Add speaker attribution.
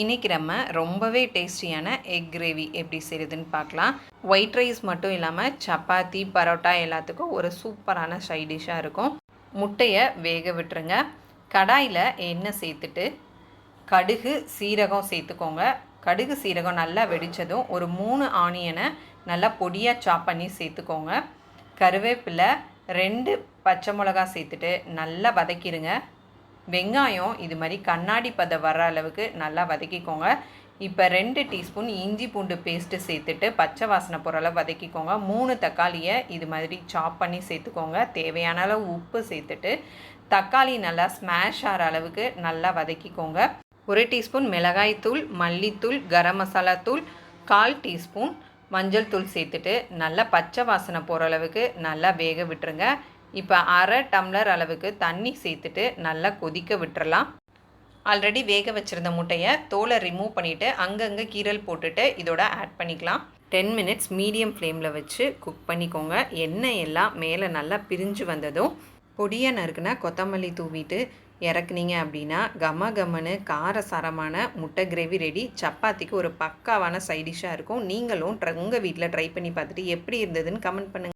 Speaker 1: இன்றைக்கி நம்ம ரொம்பவே டேஸ்டியான எக் கிரேவி எப்படி செய்கிறதுன்னு பார்க்கலாம். ஒயிட் ரைஸ் மட்டும் இல்லாமல் சப்பாத்தி பரோட்டா எல்லாத்துக்கும் ஒரு சூப்பரான சைட் டிஷ்ஷாக இருக்கும். முட்டையை வேக விட்டுருங்க. கடாயில் எண்ணெய் சேர்த்துட்டு கடுகு சீரகம் சேர்த்துக்கோங்க. கடுகு சீரகம் நல்லா வெடித்ததும் ஒரு மூணு ஆனியனை நல்லா பொடியாக சாப் பண்ணி சேர்த்துக்கோங்க. கருவேப்பிலை ரெண்டு பச்சை மிளகா சேர்த்துட்டு நல்லா வதக்கிடுங்க. வெங்காயம் இது மாதிரி கண்ணாடி பதம் வர அளவுக்கு நல்லா வதக்கிக்கோங்க. இப்போ ரெண்டு டீஸ்பூன் இஞ்சி பூண்டு பேஸ்ட்டு சேர்த்துட்டு பச்சை வாசனை போகிற அளவு வதக்கிக்கோங்க. மூணு தக்காளியை இது மாதிரி சாப் பண்ணி சேர்த்துக்கோங்க. தேவையான அளவு உப்பு சேர்த்துட்டு தக்காளி நல்லா ஸ்மாஷ் ஆகிற அளவுக்கு நல்லா வதக்கிக்கோங்க. ஒரு டீஸ்பூன் மிளகாய்த்தூள் மல்லித்தூள் கரம் மசாலா தூள் கால் டீஸ்பூன் மஞ்சள் தூள் சேர்த்துட்டு நல்லா பச்சை வாசனை போகிற அளவுக்கு நல்லா வேக விட்டுருங்க. இப்போ அரை டம்ளர் அளவுக்கு தண்ணி சேர்த்துட்டு நல்லா கொதிக்க விட்டுறலாம். ஆல்ரெடி வேக வச்சுருந்த முட்டையை தோலை ரிமூவ் பண்ணிவிட்டு அங்கங்கே கீரல் போட்டுட்டு இதோட ஆட் பண்ணிக்கலாம். டென் மினிட்ஸ் மீடியம் ஃப்ளேமில் வச்சு குக் பண்ணிக்கோங்க. எண்ணெய் எல்லாம் மேலே நல்லா பிரிஞ்சு வந்ததும் பொடியை நறுக்குனா கொத்தமல்லி தூவிட்டு இறக்குனீங்க அப்படின்னா கம கமனு காரசாரமான முட்டை கிரேவி ரெடி சப்பாத்திக்கு ஒரு பக்காவான சைடிஷ்ஷாக இருக்கும். நீங்களும் உங்கள் வீட்டில் ட்ரை பண்ணி பார்த்துட்டு எப்படி இருந்ததுன்னு கமெண்ட் பண்ணுங்கள்